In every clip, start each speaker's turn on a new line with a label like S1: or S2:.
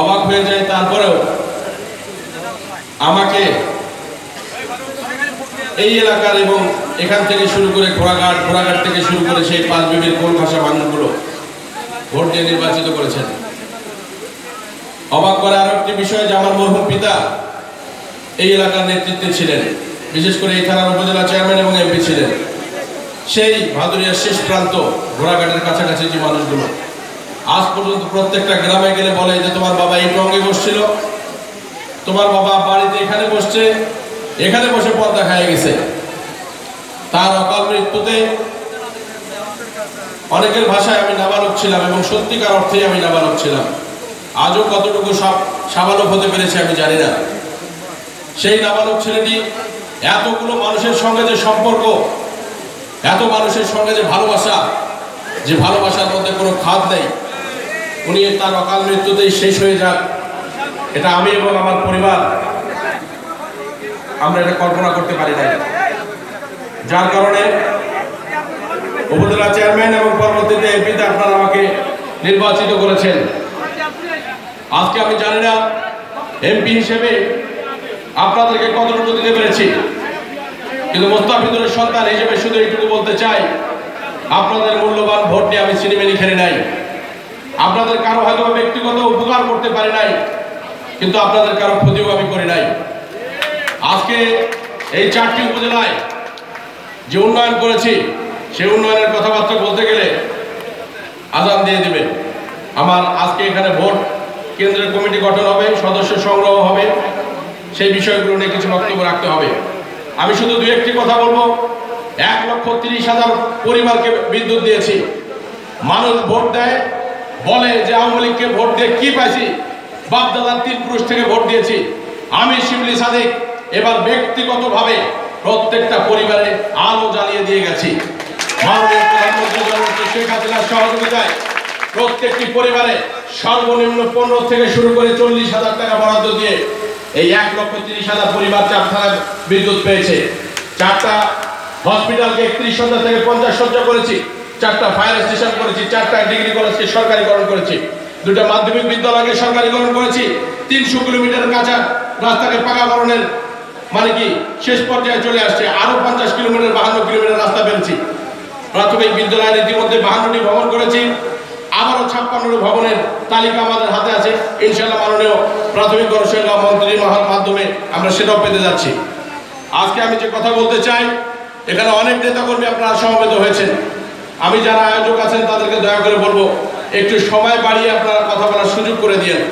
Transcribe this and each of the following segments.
S1: অবাক হয়ে যায় তারপরেও আমাকে এই এলাকার এবং এখান থেকে শুরু করে ঘোড়াঘাট ঘোড়াঘাট থেকে শুরু করে সেই পাঁচ বিবির কোন ভাষা মানুষগুলো ভোট দিয়ে নির্বাচিত করেছেন। অবাক করে আরও একটি বিষয় যে আমার মরহুম পিতা এই এলাকার নেতৃত্বে ছিলেন, বিশেষ করে এই থানার উপজেলা চেয়ারম্যান এবং এমপি ছিলেন। সেই ভাদুরিয়ার শেষ প্রান্ত ঘোড়াঘাটের কাছাকাছি যে মানুষগুলো আজ পর্যন্ত প্রত্যেকটা গ্রামে গেলে বলে যে তোমার বাবা এই টঙ্গে বসছিল। তোমার বাবা বাড়িতে এখানে বসছে, এখানে বসে পর্দা খায় গেছে। তার অকাল মৃত্যুতে অনেকের ভাষায় আমি নাবালক ছিলাম এবং সত্যিকার অর্থেই আমি নাবালক ছিলাম। আজও কতটুকু সব সাবালক হতে পেরেছে আমি জানি না। সেই নাবালক ছেলেটি এতগুলো মানুষের সঙ্গে যে সম্পর্ক, এত মানুষের সঙ্গে যে ভালোবাসা, যে ভালোবাসার মধ্যে কোনো খাদ নেই উনি তার অকাল মৃত্যুতেই শেষ হয়ে যান এটা আমি এবং আমার পরিবার। আমরা এটা কল্পনা করতে পারি নাই। যার কারণে উপজেলা চেয়ারম্যান এবং পরবর্তীতে এমপিতে আপনারা আমাকে নির্বাচিত করেছেন। আজকে আমি জানি না এমপি হিসেবে আপনাদেরকে কতটুকু দিতে পেরেছি। কিন্তু মোস্তাফিজুরের সন্তান হিসেবে শুধু এইটুকু বলতে চাই, আপনাদের মূল্যবান ভোট নিয়ে আমি সিনেমেনি খেলে নাই। আপনাদের কারও হয়তো ব্যক্তিগত উপকার করতে পারি নাই, কিন্তু আপনাদের কারও ক্ষতিও আমি করি নাই। আজকে এই চারটি উপজেলায় যে উন্নয়ন করেছি, সেই উন্নয়নের কথাবার্তা বলতে গেলে আজান দিয়ে দেবে আমার আজকে এখানে ভোট কেন্দ্রের কমিটি গঠন হবে, সদস্য সংগ্রহ হবে, সেই বিষয়গুলো নিয়ে কিছু বক্তব্য রাখতে হবে। আমি শুধু দু একটি কথা বলব, এক লক্ষ তিরিশ হাজার পরিবারকে বিদ্যুৎ দিয়েছি। মানুষ ভোট দেয় বলে যে আওয়ামী লীগকে ভোট দিয়ে কি পাইছি? বাপ দাদার তিন পুরুষ থেকে ভোট দিয়েছি। আমি শিবলি সাদিক, এবার ব্যক্তিগতভাবে প্রত্যেকটা পরিবারে আলো জ্বালিয়ে দিয়ে গেছি। প্রত্যেকটি পরিবারে সর্বনিম্ন পনেরো থেকে শুরু করে চল্লিশ হাজার টাকা বরাদ্দ দিয়ে এই এক লক্ষ তিরিশ হাজার পরিবার চার থানায় বিদ্যুৎ পেয়েছে। চারটা হসপিটালকে একত্রিশ হাজার থেকে পঞ্চাশ সজ্জা করেছি। চারটা ফায়ার স্টেশন করেছি, চারটা ডিগ্রি কলেজকে সরকারিকরণ করেছি। দুটা মাধ্যমিক বিদ্যালয়কে সরকারিকরণ করেছি। তিনশো কিলোমিটার কাঁচা রাস্তাকে পাকাকরণের মানে কি, শেষ পর্যায়ে চলে আসছে। আরও পঞ্চাশ কিলোমিটার, বাহান্ন কিলোমিটার রাস্তা পেরেছি। প্রাথমিক বিদ্যালয়ের ইতিমধ্যে বাহান্নটি ভবন করেছি। আবারও ছাপ্পান্নটি ভবনের তালিকা আমাদের হাতে আছে। ইনশাল্লাহ মাননীয় প্রাথমিক গণসেবা মন্ত্রীর মহার মাধ্যমে আমরা সেটাও পেতে যাচ্ছি। আজকে আমি যে কথা বলতে চাই, এখানে অনেক নেতাকর্মী আপনারা সমবেত হয়েছেন। আমি যারা আয়োজক আছেন তাদেরকে দয়া করে বলব, একটু সময় বাড়িয়ে আপনারা কথা বলার সুযোগ করে দিয়েন।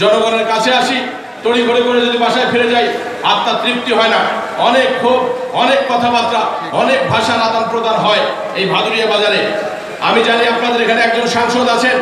S1: জনগণের কাছে আসি, তড়ি ঘড়ি করে যদি বাসায় ফিরে যাই আত্মা তৃপ্তি হয় না। অনেক ক্ষোভ, অনেক কথাবার্তা, অনেক ভাষার আদান প্রদান হয় এই ভাদুরিয়া বাজারে। আমি জানি আপনাদের এখানে একজন সাংসদ আছেন